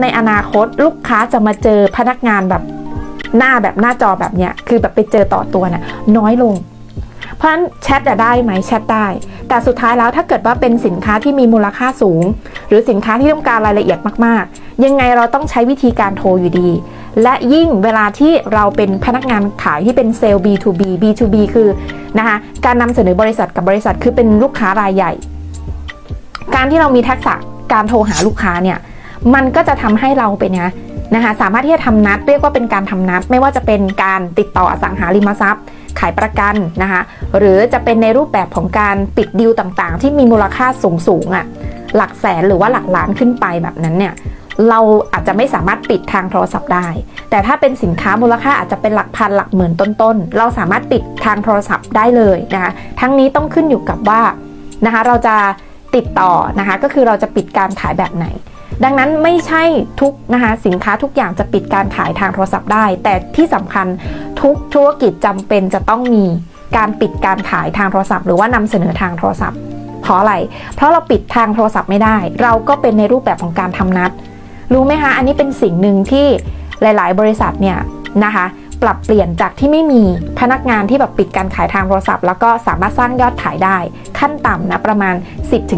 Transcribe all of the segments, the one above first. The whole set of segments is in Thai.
ในอนาคตลูกค้าจะมาเจอพนักงานแบบหน้าแบบหน้าจอแบบเนี้ยคือแบบไปเจอต่อตัวเนี่ยน้อยลง เพราะฉะนั้นแชทอะได้ไหมแชทได้ แต่สุดท้ายแล้วถ้าเกิดว่าเป็นสินค้าที่มีมูลค่าสูง หรือสินค้าที่ต้องการรายละเอียดมากๆ ยังไงเราต้องใช้วิธีการโทรอยู่ดี และยิ่งเวลาที่เราเป็นพนักงานขายที่เป็นเซลล์ B2B B2B คือนะคะการนำเสนอบริษัทกับบริษัทคือเป็นลูกค้ารายใหญ่ การที่เรามีทักษะการโทรหาลูกค้าเนี่ย มันก็จะทำให้เราเป็นไงนะคะสามารถที่จะทำนัดเรียกว่าเป็นการทำนัด ไม่ว่าจะเป็นการติดต่ออสังหาริมทรัพย์ ขายประกันนะคะหรือจะเป็นในรูปแบบของการปิดดีลต่างๆ ที่มีมูลค่าสูงสูงอะ่ะหลักแสนหรือว่าหลักล้านขึ้นไปแบบนั้นเนี่ยเราอาจจะไม่สามารถปิดทางโทรศัพท์ได้ แต่ถ้าเป็นสินค้ามูลค่าอาจจะเป็นหลักพันหลักหมื่นต้นๆ เราสามารถปิดทางโทรศัพท์ได้เลยนะคะ ทั้งนี้ต้องขึ้นอยู่กับว่านะคะเราจะติดต่อนะคะก็คือเราจะปิดการขายแบบไหน ดังนั้นไม่ใช่ทุกนะคะสินค้าทุกอย่างจะปิดการขายทางโทรศัพท์ได้ แต่ที่สำคัญทุกธุรกิจจำเป็นจะต้องมีการปิดการขายทางโทรศัพท์ หรือว่านำเสนอทางโทรศัพท์ เพราะอะไร เพราะเราปิดทางโทรศัพท์ไม่ได้ เราก็เป็นในรูปแบบของการทำนัด รู้ไหมคะ อันนี้เป็นสิ่งหนึ่งที่หลาย ๆ บริษัทเนี่ยนะคะ ปรับเปลี่ยนจากที่ไม่มีพนักงานที่แบบปิดการขายทางโทรศัพท์ แล้วก็สามารถสร้างยอดขายได้ ขั้นต่ำนะประมาณ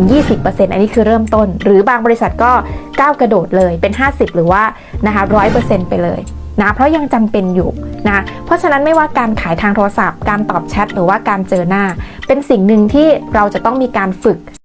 10-20%อันนี้คือเริ่มต้น หรือบางบริษัทก็ก้าวกระโดดเลยเป็น 50 หรือว่านะคะ100%ไปเลยนะเพราะยังจำเป็นอยู่นะเพราะฉะนั้นไม่ว่าการขายทางโทรศัพท์ การตอบแชทหรือว่าการเจอหน้า เป็นสิ่งหนึ่งที่เราจะต้องมีการฝึก